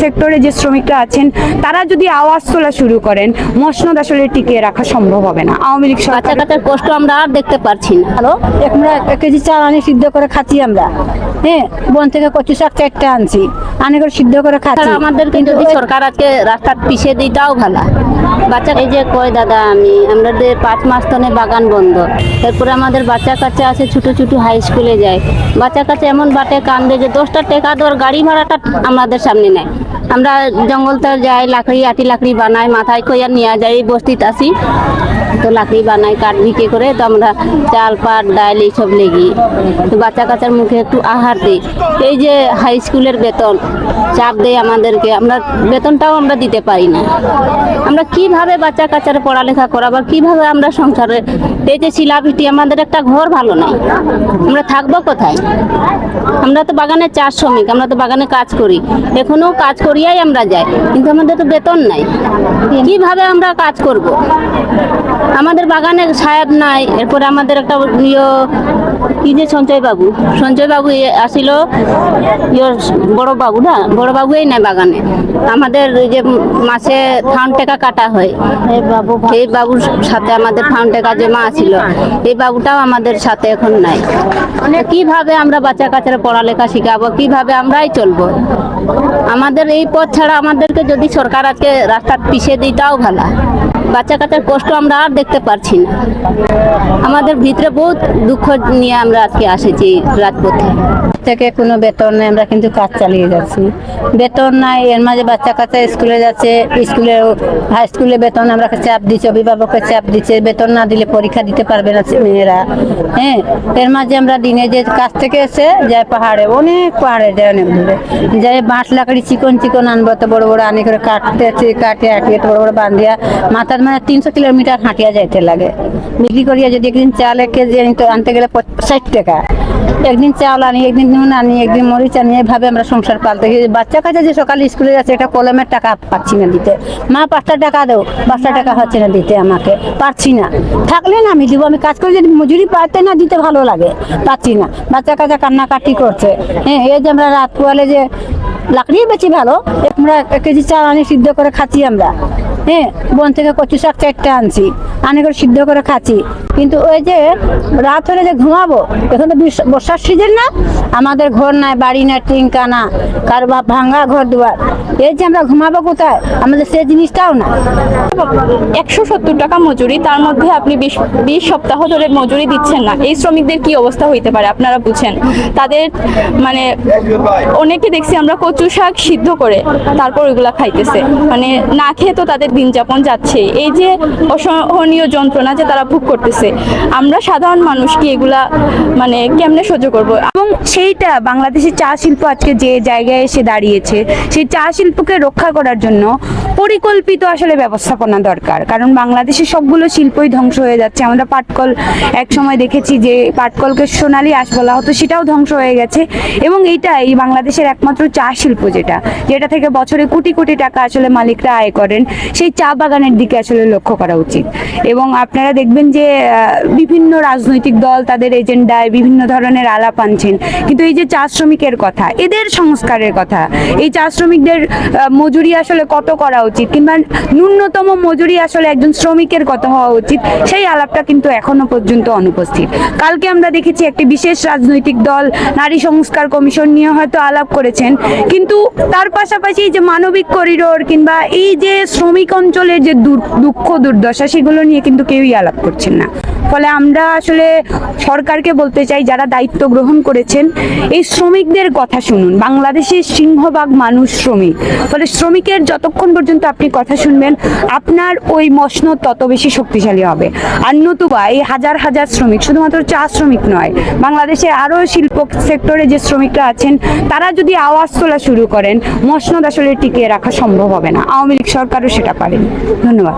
সেক্টরে যে শ্রমিকরা আছেন তারা যদি আওয়াজ তোলা শুরু করেন মসনদ আসলে টিকিয়ে রাখা সম্ভব হবে না। আওয়ামী লীগ সরকার বাচ্চা কাচ্চার কষ্ট আমরা আর দেখতে পারছি না। ভালো আমরা এক কেজি চাল আনি সিদ্ধ করে খাচ্ছি আমরা। হ্যাঁ বন থেকে কচু শাক চারটা আনছি। আনি করে সিদ্ধ করে খাচ্ছি। আমাদের কিন্তু যদি সরকার আজকে রাস্তার পিছিয়ে দিই তাও ভালো। বাচ্চা এই যে কয় দাদা আমি আমাদের পাঁচ মাস তনে বাগান বন্ধ। এরপরে আমাদের বাচ্চা কাচ্চা আছে ছোট ছোট হাই স্কুলে যায়। বাচ্চা কাচ্চা এমন বাটে কান্দে যে দশটা টাকা দেওয়ার গাড়ি ভাড়াটা আমাদের সামনে নেয়। আমরা জঙ্গলতে যাই, লাকড়ি, আটি লাকড়ি বানাই, মাথায় কইয়া নিয়ে যাই, বস্তিতে আসি তো লাকড়ি বানাই, কাঠ বিক্রি করে তো আমরা চাল, পাট ডাল এইসব লেগি। তো বাচ্চা কাচ্চার মুখে একটু আহার দিই। এই যে হাই স্কুলের বেতন, চাপ দেয় আমাদেরকে। আমরা বেতনটাও আমরা দিতে পারি না। আমরা কীভাবে বাচ্চা কাচ্চার পড়ালেখা করাবো কীভাবে আমরা সংসারে এই যে শিলাপিটি আমাদের একটা ঘর ভালো নাই। আমরা থাকব কোথায়? আমরা তো বাগানে চাষ শ্রমিক, আমরা তো বাগানে কাজ করি। এখনও কাজ করিয়াই আমরা যাই কিন্তু আমাদের তো বেতন নাই। কীভাবে আমরা কাজ করব? আমাদের বাগানে সাহেব নাই এরপরে আমাদের একটা ইয়ে কি যে সঞ্জয় বাবু সঞ্জয় বাবু এ- আসিল ইয়ে বড় বাবু না? বড় বাবুই নাই বাগানে। আমাদের ওই যে মাসে ফাউন্ড টাকা কাটা হয়। এই বাবুর সাথে আমাদের ফাউন্ড টাকা জমা আছিল এই বাবুটাও আমাদের সাথে এখন নাই। কীভাবে আমরা বাচ্চা কাচ্চারা পড়ালেখা শিখাবো? কীভাবে আমরাই চলবো? আমাদের এই পথ ছাড়া আমাদেরকে যদি সরকার আজকে রাস্তা পিছিয়ে দিই তাও ভালো। বাচ্চা কাচ্চার কষ্ট আমরা আর দেখতে পারছি না। আমাদের ভিতরে বহুত দুঃখ নিয়ে আমরা আজকে আসেছি রাজপথে। থেকে কোনো বেতন নেই, আমরা কিন্তু কাজ চালিয়ে যাচ্ছি। বেতন নাই, এর মাঝে বাচ্চা কাচ্চা স্কুলে যাচ্ছে, স্কুলে হাই স্কুলে বেতন আমরা চাপ দিচ্ছে অভিভাবকের চাপ দিচ্ছে, বেতন না দিলে পরীক্ষা দিতে পারবে না মেয়েরা। হ্যাঁ এর মাঝে আমরা দিনে যে কাজ থেকে এসে যায় পাহাড়ে, অনেক পাহাড়ে যায়, অনেক দূরে। যাই বাঁশ লাকড়ি চিকন চিকন আনব তো বড় বড় আনি করে কাটতে কাটে আটিয়ে বড় বড় বান্ধিয়া, মাথার মানে তিনশো কিলোমিটার হাঁটিয়া যাইতে লাগে। বিক্রি করিয়া যদি একদিন চাল এক কেজি আনতে- গেলে ষাট টাকা। একদিন চাল আনি, একদিন নুন আনি, একদিন মরিচ আনি, এভাবে আমরা সংসার পালতে বাচ্চা কাছে যে সকালে স্কুলে যাচ্ছে এটা কলমের টাকা পাচ্ছি না দিতে। মা, পাঁচটা টাকা দেও, পাঁচটা টাকা হচ্ছে না দিতে আমাকে। পারছি না। থাকলে না আমি দিব, আমি কাজ করে, যদি মজুরি পাইতে না দিতে ভালো লাগে। পাচ্ছি না। বাচ্চা কাচ্চা কান্নাকাটি করছে। হ্যাঁ এই যে আমরা রাত পোয়ালে যে লাকড়ি বেশি ভালো, আমরা এক কেজি চাল আনি, সিদ্ধ করে খাচ্ছি আমরা। হ্যাঁ বন থেকে কচু শাক চারটা আনছি। আনে করে সিদ্ধ করে খাচ্ছি। কিন্তু ওই যে রাত হলে যে ঘুমাবো, এখন তো বর্ষার সিজন না, আমাদের ঘর নাই, বাড়ি নাই টিঙ্কা না, কারও বা ভাঙ্গা ঘর দুয়ার। এই যে আমরা ঘুমাবো কোথায়? আমাদের সেই জিনিসটাও না। একশো সত্তর টাকা মজুরি, তার মধ্যে আপনি বিশ সপ্তাহ ধরে মজুরি দিচ্ছেন না। এই শ্রমিকদের কি অবস্থা হইতে পারে, আপনারা বুঝেন। তাদের মানে অনেকে দেখছি আমরা কচু শাক সিদ্ধ করে, তারপর ওইগুলা খাইতেছে। মানে না খেয়ে তো তাদের দিন যাপন যাচ্ছে। এই যে অসহনীয় যন্ত্রণা যে তারা ভোগ করতেছে আমরা সাধারণ মানুষ কি এগুলা মানে কেমনে সহ্য করব? এবং সেইটা বাংলাদেশের চা শিল্প আজকে যে জায়গায় এসে দাঁড়িয়েছে, সেই চা শিল্পকে রক্ষা করার জন্য পরিকল্পিত আসলে ব্যবস্থাপনা দরকার। কারণ বাংলাদেশের সবগুলো শিল্পই ধ্বংস হয়ে যাচ্ছে। আমরা পাটকল এক সময় দেখেছি যে পাটকলকে সোনালী আঁশ বলা হতো, সেটাও ধ্বংস হয়ে গেছে। এবং এইটা এই বাংলাদেশের একমাত্র চা শিল্প যেটা যেটা থেকে বছরে কোটি কোটি টাকা আসলে মালিকরা আয় করেন, সেই চা বাগানের দিকে আসলে লক্ষ্য করা উচিত। এবং আপনারা দেখবেন যে বিভিন্ন রাজনৈতিক দল তাদের এজেন্ডায় বিভিন্ন ধরনের আলাপ আনছেন। কিন্তু এই যে চা শ্রমিকের কথা, এদের সংস্কারের কথা, এই চা শ্রমিকদের মজুরি আসলে কত করা উচিত? কিংবা ন্যূনতম মজুরি আসলে একজন শ্রমিকের কত হওয়া উচিত। সেই আলাপটা কিন্তু এখনও পর্যন্ত অনুপস্থিত। কালকে আমরা দেখেছি একটি বিশেষ রাজনৈতিক দল, নারী সংস্কার কমিশন নিয়ে হয়তো আলাপ করেছেন। কিন্তু তার পাশাপাশি যে মানবিক করিডোর কিংবা এই যে শ্রমিক অঞ্চলের যে দুঃখ, দুর্দশা, সেগুলো নিয়ে কিন্তু কেউই আলাপ করছেন না। ফলে আমরা আসলে সরকারকে বলতে চাই, যারা দায়িত্ব গ্রহণ করেছেন, এই শ্রমিকদের কথা শুনুন। বাংলাদেশের সিংহভাগ মানুষ শ্রমিক। ফলে শ্রমিকের যতক্ষণ পর্যন্ত আপনি কথা শুনবেন, আপনার ওই মসনদ তত বেশি শক্তিশালী হবে। আর নতুবা এই হাজার হাজার শ্রমিক, শুধুমাত্র চা শ্রমিক নয়, বাংলাদেশে আরও শিল্প সেক্টরে যে শ্রমিকরা আছেন, তারা যদি আওয়াজ তোলা শুরু করেন, মসনদ আসলে টিকিয়ে রাখা সম্ভব হবে না। আওয়ামী লীগ সরকারও সেটা পারেন। ধন্যবাদ।